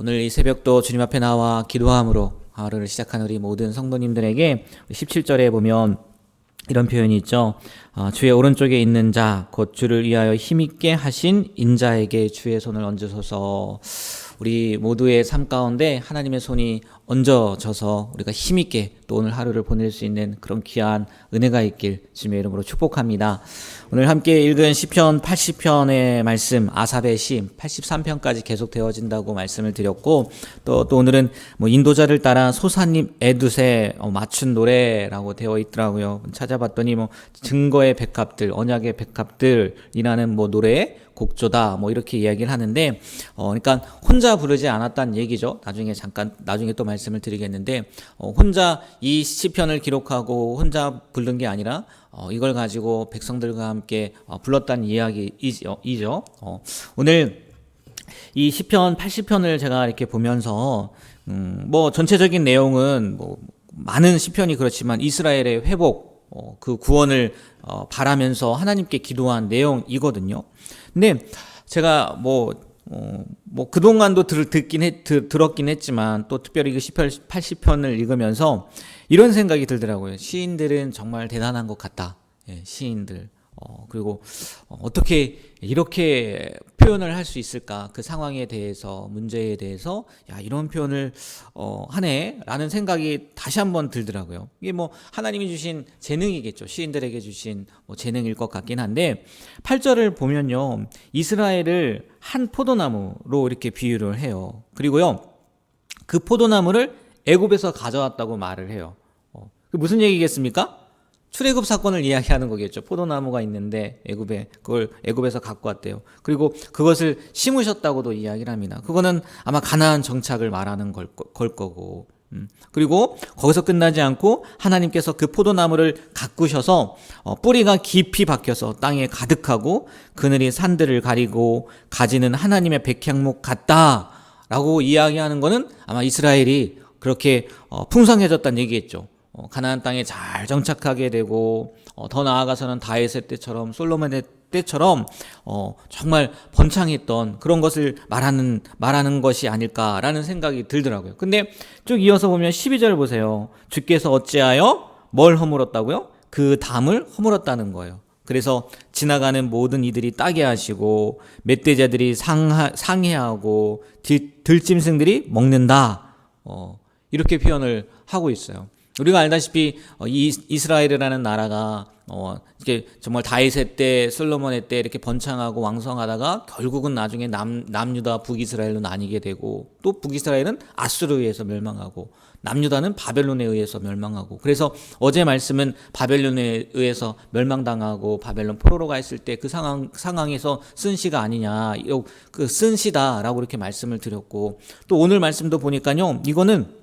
오늘 이 새벽도 주님 앞에 나와 기도함으로 하루를 시작한 우리 모든 성도님들에게 17절에 보면 이런 표현이 있죠. 어, 주의 오른쪽에 있는 자, 곧 주를 위하여 힘있게 하신 인자에게 주의 손을 얹으소서. 우리 모두의 삶 가운데 하나님의 손이 얹어져서 우리가 힘있게 또 오늘 하루를 보낼 수 있는 그런 귀한 은혜가 있길 주님의 이름으로 축복합니다. 오늘 함께 읽은 시편 80편의 말씀 아삽의 시 83편까지 계속 되어진다고 말씀을 드렸고 또, 또 오늘은 뭐 인도자를 따라 소사님 에두세 어, 맞춘 노래라고 되어 있더라고요. 찾아봤더니 뭐 증거의 백합들, 언약의 백합들이라는 뭐 노래 곡조다 뭐 이렇게 이야기를 하는데 어 그러니까 혼자 부르지 않았다는 얘기죠. 나중에 잠깐 나중에 또 말씀 을 드리겠는데 어 혼자 이 시편을 기록하고 혼자 부른 게 아니라 어 이걸 가지고 백성들과 함께 어 불렀다는 이야기이죠. 어 오늘 이 시편 80편을 제가 이렇게 보면서 음 뭐 전체적인 내용은 뭐 많은 시편이 그렇지만 이스라엘의 회복 어, 그 구원을 어, 바라면서 하나님께 기도한 내용이거든요. 근데 제가 뭐, 어, 뭐 그동안도 들, 듣긴 했, 들, 들었긴 했지만 또 특별히 그 80편을 읽으면서 이런 생각이 들더라고요. 시인들은 정말 대단한 것 같다. 예, 시인들. 어, 그리고 어, 어떻게 이렇게 표현을 할 수 있을까? 그 상황에 대해서, 문제에 대해서, 야, 이런 표현을, 어, 하네? 라는 생각이 다시 한번 들더라고요. 이게 뭐, 하나님이 주신 재능이겠죠. 시인들에게 주신 뭐 재능일 것 같긴 한데, 8절을 보면요. 이스라엘을 한 포도나무로 이렇게 비유를 해요. 그리고요. 그 포도나무를 애굽에서 가져왔다고 말을 해요. 어, 그 무슨 얘기겠습니까? 출애굽 사건을 이야기하는 거겠죠. 포도나무가 있는데 애굽에 그걸 애굽에서 갖고 왔대요. 그리고 그것을 심으셨다고도 이야기를 합니다. 그거는 아마 가나안 정착을 말하는 걸, 걸 거고. 음. 그리고 거기서 끝나지 않고 하나님께서 그 포도나무를 가꾸셔서 어, 뿌리가 깊이 박혀서 땅에 가득하고 그늘이 산들을 가리고 가지는 하나님의 백향목 같다라고 이야기하는 거는 아마 이스라엘이 그렇게 어, 풍성해졌다는 얘기겠죠. 어, 가나안 땅에 잘 정착하게 되고 어, 더 나아가서는 다윗의 때처럼 솔로몬의 때처럼 어, 정말 번창했던 그런 것을 말하는 말하는 것이 아닐까라는 생각이 들더라고요. 근데 쭉 이어서 보면 12절 보세요. 주께서 어찌하여 뭘 허물었다고요? 그 담을 허물었다는 거예요. 그래서 지나가는 모든 이들이 따게 하시고 멧돼지들이 상하, 상해하고 들, 들짐승들이 먹는다. 어, 이렇게 표현을 하고 있어요. 우리가 알다시피 어, 이 이스라엘이라는 나라가 어 이게 정말 다윗의 때 솔로몬의 때 이렇게 번창하고 왕성하다가 결국은 나중에 남 남유다 북이스라엘로 나뉘게 되고 또 북이스라엘은 아수르에 의해서 멸망하고 남유다는 바벨론에 의해서 멸망하고 그래서 어제 말씀은 바벨론에 의해서 멸망당하고 바벨론 포로로가 있을 때 그 상황 상황에서 쓴 시가 아니냐 그 쓴 시다라고 이렇게 말씀을 드렸고 또 오늘 말씀도 보니까요 이거는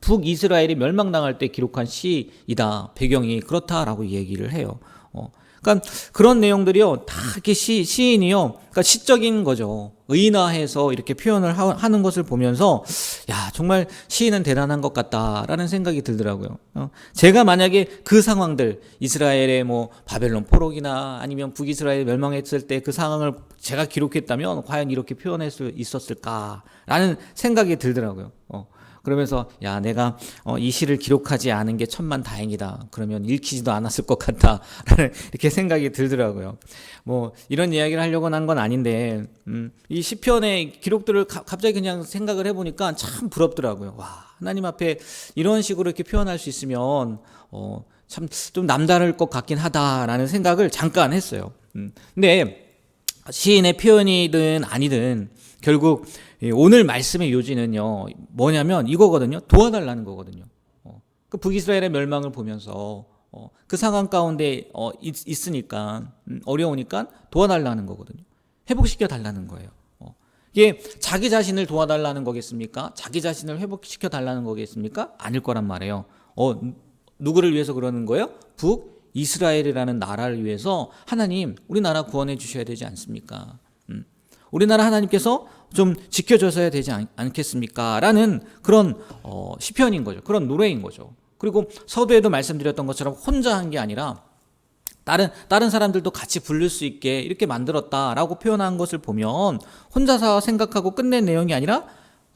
북이스라엘이 멸망당할 때 기록한 시이다. 배경이 그렇다라고 얘기를 해요. 어. 그러니까 그런 내용들이요. 다 이렇게 시, 시인이요. 그러니까 시적인 거죠. 의인화해서 이렇게 표현을 하, 는 것을 보면서 야, 정말 시인은 대단한 것 같다라는 생각이 들더라고요. 어. 제가 만약에 그 상황들 이스라엘의 뭐 바벨론 포로기나 아니면 북이스라엘 멸망했을 때 그 상황을 제가 기록했다면 과연 이렇게 표현할 수 있었을까라는 생각이 들더라고요. 어. 그러면서 야 내가 어, 이 시를 기록하지 않은 게 천만 다행이다. 그러면 읽히지도 않았을 것 같다라는 이렇게 생각이 들더라고요. 뭐 이런 이야기를 하려고 한건 아닌데 음, 이 시편의 기록들을 가, 갑자기 그냥 생각을 해보니까 참 부럽더라고요. 와 하나님 앞에 이런 식으로 이렇게 표현할 수 있으면 어, 참 좀 남다를 것 같긴 하다라는 생각을 잠깐 했어요. 음, 근데 시인의 표현이든 아니든 결국 오늘 말씀의 요지는요, 뭐냐면 이거거든요. 도와달라는 거거든요. 어, 그 북이스라엘의 멸망을 보면서 어, 그 상황 가운데 어, 있, 으니까 음, 어려우니까 도와달라는 거거든요. 회복시켜 달라는 거예요. 어, 이게 자기 자신을 도와달라는 거겠습니까? 자기 자신을 회복시켜 달라는 거겠습니까? 아닐 거란 말이에요. 어, 누구를 위해서 그러는 거예요? 북 이스라엘이라는 나라를 위해서 하나님 우리나라 구원해 주셔야 되지 않습니까? 음, 우리나라 하나님께서 좀 지켜줘서야 되지 않, 겠습니까 라는 그런 어, 시편인 거죠. 그런 노래인 거죠. 그리고 서두에도 말씀드렸던 것처럼 혼자 한 게 아니라 다른 다른 사람들도 같이 부를 수 있게 이렇게 만들었다라고 표현한 것을 보면 혼자서 생각하고 끝낸 내용이 아니라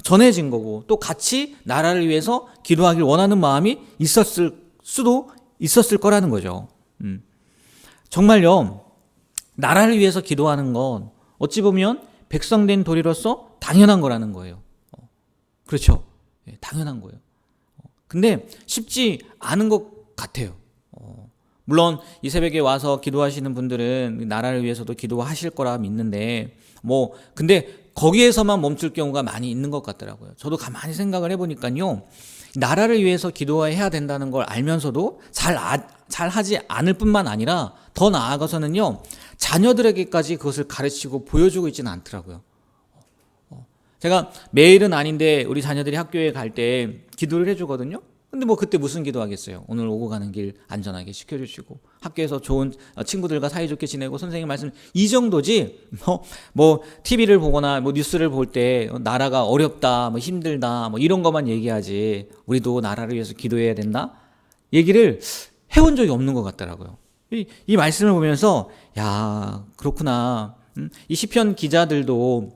전해진 거고 또 같이 나라를 위해서 기도하길 원하는 마음이 있었을 수도 있었을 거라는 거죠. 음. 정말요, 나라를 위해서 기도하는 건 어찌 보면 백성된 도리로서 당연한 거라는 거예요. 어, 그렇죠. 예, 당연한 거예요. 어, 근데 쉽지 않은 것 같아요. 어, 물론 이 새벽에 와서 기도하시는 분들은 나라를 위해서도 기도하실 거라 믿는데 뭐 근데 거기에서만 멈출 경우가 많이 있는 것 같더라고요. 저도 가만히 생각을 해보니까요. 나라를 위해서 기도해야 된다는 걸 알면서도 잘, 아, 잘 하지 않을 뿐만 아니라 더 나아가서는요, 자녀들에게까지 그것을 가르치고 보여주고 있지는 않더라고요. 어, 제가 매일은 아닌데 우리 자녀들이 학교에 갈 때 기도를 해주거든요. 근데 뭐 그때 무슨 기도하겠어요? 오늘 오고 가는 길 안전하게 시켜주시고 학교에서 좋은 친구들과 사이좋게 지내고 선생님 말씀 이 정도지 뭐뭐 TV를 보거나 뭐 뉴스를 볼 때 나라가 어렵다 뭐 힘들다 뭐 이런 것만 얘기하지 우리도 나라를 위해서 기도해야 된다 얘기를 해온 적이 없는 것 같더라고요. 이, 이 말씀을 보면서 야 그렇구나 음? 이 시편 기자들도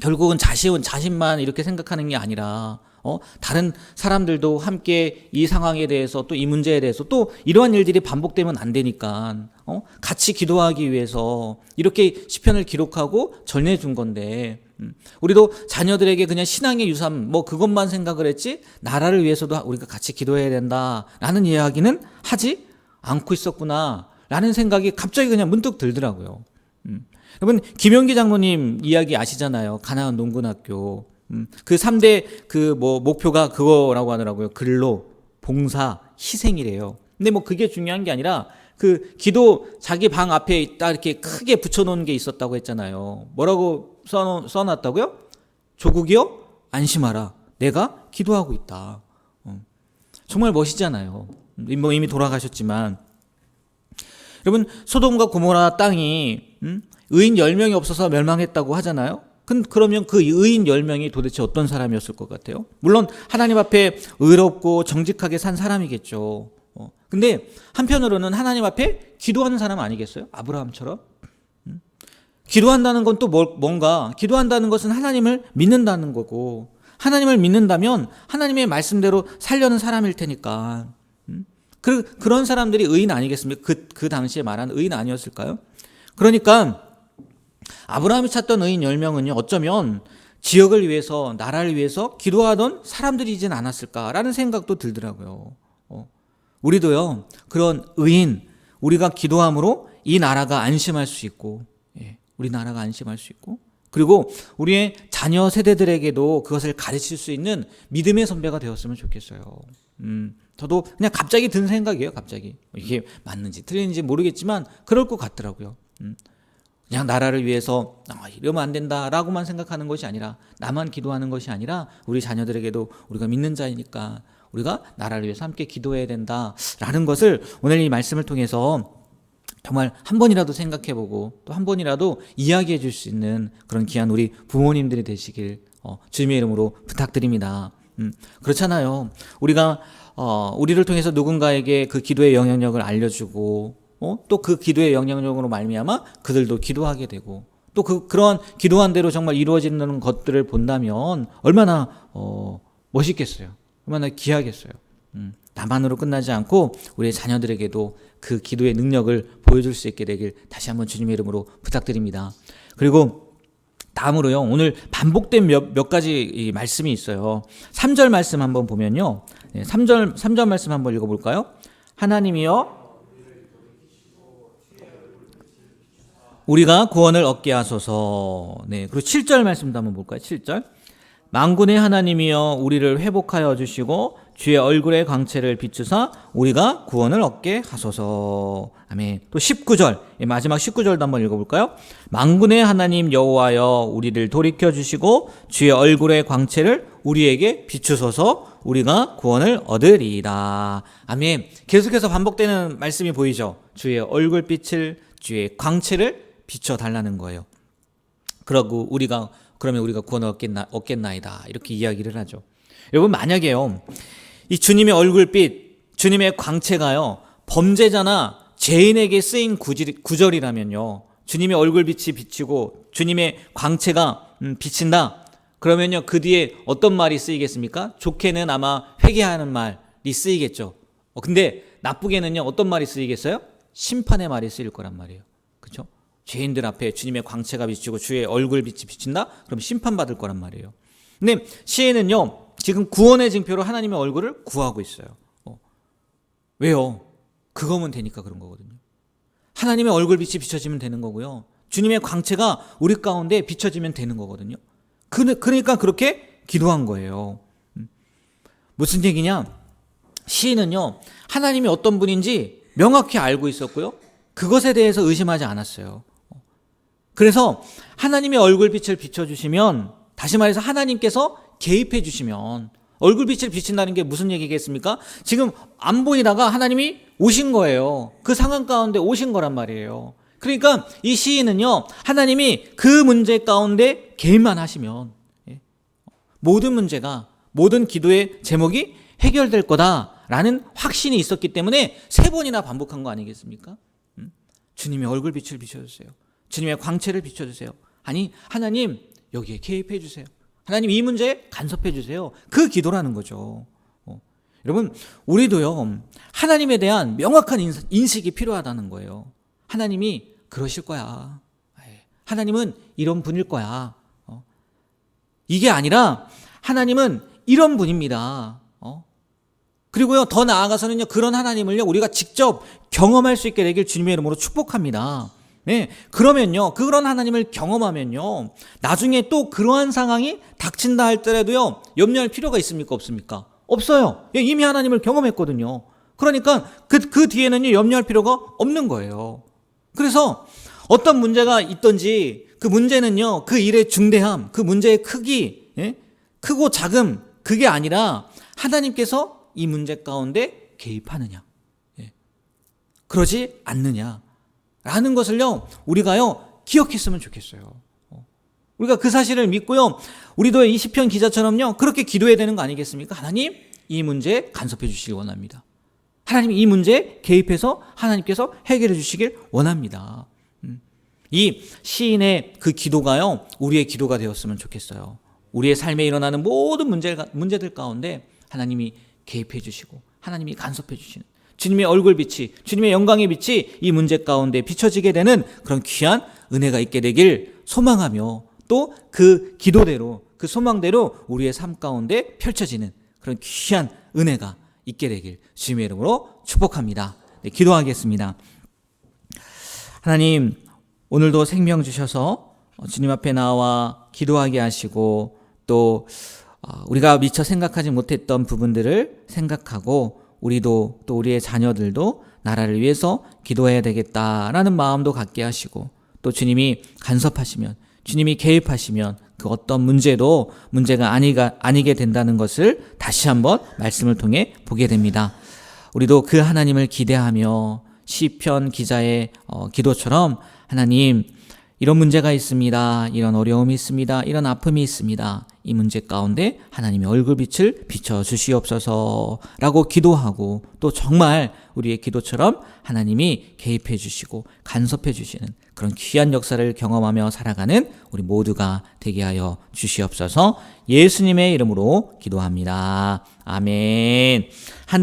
결국은 자신 자신만 이렇게 생각하는 게 아니라 어, 다른 사람들도 함께 이 상황에 대해서 또 이 문제에 대해서 또 이러한 일들이 반복되면 안 되니까 어, 같이 기도하기 위해서 이렇게 시편을 기록하고 전해준 건데 음, 우리도 자녀들에게 그냥 신앙의 유산 뭐 그것만 생각을 했지 나라를 위해서도 우리가 같이 기도해야 된다라는 이야기는 하지 않고 있었구나라는 생각이 갑자기 그냥 문득 들더라고요. 음. 여러분 김영기 장로님 이야기 아시잖아요. 가나안 농군학교 음, 그 3대 그 뭐 목표가 그거라고 하더라고요. 근로, 봉사, 희생이래요. 근데 뭐 그게 중요한 게 아니라 그 기도 자기 방 앞에 딱 이렇게 크게 붙여놓은 게 있었다고 했잖아요. 뭐라고 써, 써놨다고요? 조국이요? 안심하라. 내가 기도하고 있다. 어. 정말 멋있잖아요. 뭐 이미 돌아가셨지만. 여러분, 소돔과 고모라 땅이, 음? 의인 10명이 없어서 멸망했다고 하잖아요. 그러면 그 의인 10명이 도대체 어떤 사람이었을 것 같아요? 물론 하나님 앞에 의롭고 정직하게 산 사람이겠죠. 어. 근데 한편으로는 하나님 앞에 기도하는 사람 아니겠어요? 아브라함처럼? 음? 기도한다는 건 또 뭔가, 기도한다는 것은 하나님을 믿는다는 거고, 하나님을 믿는다면 하나님의 말씀대로 살려는 사람일 테니까. 음? 그, 그런 사람들이 의인 아니겠습니까? 그, 그 당시에 말한 의인 아니었을까요? 그러니까 아브라함이 찾던 의인 10명은요, 어쩌면 지역을 위해서, 나라를 위해서 기도하던 사람들이진 않았을까라는 생각도 들더라고요. 어. 우리도요, 그런 의인, 우리가 기도함으로 이 나라가 안심할 수 있고, 예, 우리 나라가 안심할 수 있고, 그리고 우리의 자녀 세대들에게도 그것을 가르칠 수 있는 믿음의 선배가 되었으면 좋겠어요. 음, 저도 그냥 갑자기 든 생각이에요, 갑자기. 이게 맞는지 틀린지 모르겠지만, 그럴 것 같더라고요. 음. 그냥 나라를 위해서 아, 이러면 안 된다라고만 생각하는 것이 아니라 나만 기도하는 것이 아니라 우리 자녀들에게도 우리가 믿는 자이니까 우리가 나라를 위해서 함께 기도해야 된다라는 것을 오늘 이 말씀을 통해서 정말 한 번이라도 생각해보고 또 한 번이라도 이야기해 줄 수 있는 그런 귀한 우리 부모님들이 되시길 어, 주님의 이름으로 부탁드립니다. 음, 그렇잖아요. 우리가 어, 우리를 통해서 누군가에게 그 기도의 영향력을 알려주고 어? 또 그 기도의 영향력으로 말미암아 그들도 기도하게 되고 또 그 그런 기도한 대로 정말 이루어지는 것들을 본다면 얼마나 어, 멋있겠어요. 얼마나 귀하겠어요. 음, 나만으로 끝나지 않고 우리 자녀들에게도 그 기도의 능력을 보여줄 수 있게 되길 다시 한번 주님의 이름으로 부탁드립니다. 그리고 다음으로요. 오늘 반복된 몇, 몇 가지 말씀이 있어요. 3절 말씀 한번 보면요. 3절, 3절 말씀 한번 읽어볼까요? 하나님이여 우리가 구원을 얻게 하소서. 네. 그리고 7절 말씀도 한번 볼까요? 7절. 망군의 하나님이여 우리를 회복하여 주시고 주의 얼굴의 광채를 비추사 우리가 구원을 얻게 하소서. 아멘. 또 19절. 마지막 19절도 한번 읽어 볼까요? 망군의 하나님 여호와여 우리를 돌이켜 주시고 주의 얼굴의 광채를 우리에게 비추소서 우리가 구원을 얻으리이다. 아멘. 계속해서 반복되는 말씀이 보이죠? 주의 얼굴빛을 주의 광채를 비춰 달라는 거예요. 그러고 우리가 그러면 우리가 구원을 얻겠나, 얻겠나이다 이렇게 이야기를 하죠. 여러분 만약에요 이 주님의 얼굴빛, 주님의 광채가요 범죄자나 죄인에게 쓰인 구절이라면요 주님의 얼굴빛이 비치고 주님의 광채가 음, 비친다. 그러면요, 그 뒤에 어떤 말이 쓰이겠습니까? 좋게는 아마 회개하는 말이 쓰이겠죠. 어, 근데 나쁘게는요, 어떤 말이 쓰이겠어요? 심판의 말이 쓰일 거란 말이에요. 죄인들 앞에 주님의 광채가 비치고 주의 얼굴 빛이 비친다? 그럼 심판받을 거란 말이에요. 근데 시인은요, 지금 구원의 징표로 하나님의 얼굴을 구하고 있어요. 어. 왜요? 그거면 되니까 그런 거거든요. 하나님의 얼굴 빛이 비춰지면 되는 거고요. 주님의 광채가 우리 가운데 비춰지면 되는 거거든요. 그, 그러니까 그렇게 기도한 거예요. 음. 무슨 얘기냐? 시인은요, 하나님이 어떤 분인지 명확히 알고 있었고요. 그것에 대해서 의심하지 않았어요. 그래서 하나님의 얼굴빛을 비춰주시면, 다시 말해서 하나님께서 개입해 주시면, 얼굴빛을 비친다는 게 무슨 얘기겠습니까? 지금 안 보이다가 하나님이 오신 거예요. 그 상황 가운데 오신 거란 말이에요. 그러니까 이 시인은요, 하나님이 그 문제 가운데 개입만 하시면, 예, 모든 문제가, 모든 기도의 제목이 해결될 거다라는 확신이 있었기 때문에 세 번이나 반복한 거 아니겠습니까? 음? 주님의 얼굴빛을 비춰주세요. 주님의 광채를 비춰주세요. 아니, 하나님, 여기에 개입해 주세요. 하나님 이 문제에 간섭해 주세요. 그 기도라는 거죠. 어. 여러분, 우리도요, 하나님에 대한 명확한 인식이 필요하다는 거예요. 하나님이 그러실 거야. 예. 하나님은 이런 분일 거야. 어. 이게 아니라 하나님은 이런 분입니다. 어. 그리고요, 더 나아가서는요, 그런 하나님을요, 우리가 직접 경험할 수 있게 되길 주님의 이름으로 축복합니다. 네, 그러면요, 그런 하나님을 경험하면요, 나중에 또 그러한 상황이 닥친다 할 때라도요, 염려할 필요가 있습니까? 없습니까? 없어요. 예, 이미 하나님을 경험했거든요. 그러니까 그, 그 뒤에는요, 염려할 필요가 없는 거예요. 그래서 어떤 문제가 있던지 그 문제는요, 그 일의 중대함, 그 문제의 크기, 예? 크고 작음, 그게 아니라 하나님께서 이 문제 가운데 개입하느냐, 예? 그러지 않느냐. 라는 것을요, 우리가요, 기억했으면 좋겠어요. 어. 우리가 그 사실을 믿고요, 우리도 이 시편 기자처럼요, 그렇게 기도해야 되는 거 아니겠습니까? 하나님, 이 문제에 간섭해 주시길 원합니다. 하나님 이 문제에 개입해서 하나님께서 해결해 주시길 원합니다. 음. 이 시인의 그 기도가요, 우리의 기도가 되었으면 좋겠어요. 우리의 삶에 일어나는 모든 문제, 문제들 가운데 하나님이 개입해 주시고, 하나님이 간섭해 주시는, 주님의 얼굴빛이, 주님의 영광의 빛이 이 문제 가운데 비춰지게 되는 그런 귀한 은혜가 있게 되길 소망하며 또 그 기도대로, 그 소망대로 우리의 삶 가운데 펼쳐지는 그런 귀한 은혜가 있게 되길 주님의 이름으로 축복합니다. 네, 기도하겠습니다. 하나님, 오늘도 생명 주셔서 주님 앞에 나와 기도하게 하시고 또 어, 우리가 미처 생각하지 못했던 부분들을 생각하고 우리도 또 우리의 자녀들도 나라를 위해서 기도해야 되겠다라는 마음도 갖게 하시고 또 주님이 간섭하시면 주님이 개입하시면 그 어떤 문제도 문제가 아니가, 아니게 된다는 것을 다시 한번 말씀을 통해 보게 됩니다. 우리도 그 하나님을 기대하며 시편 기자의 어, 기도처럼 하나님 이런 문제가 있습니다. 이런 어려움이 있습니다. 이런 아픔이 있습니다. 이 문제 가운데 하나님의 얼굴빛을 비춰 주시옵소서라고 기도하고 또 정말 우리의 기도처럼 하나님이 개입해 주시고 간섭해 주시는 그런 귀한 역사를 경험하며 살아가는 우리 모두가 되게 하여 주시옵소서 예수님의 이름으로 기도합니다. 아멘. 하늘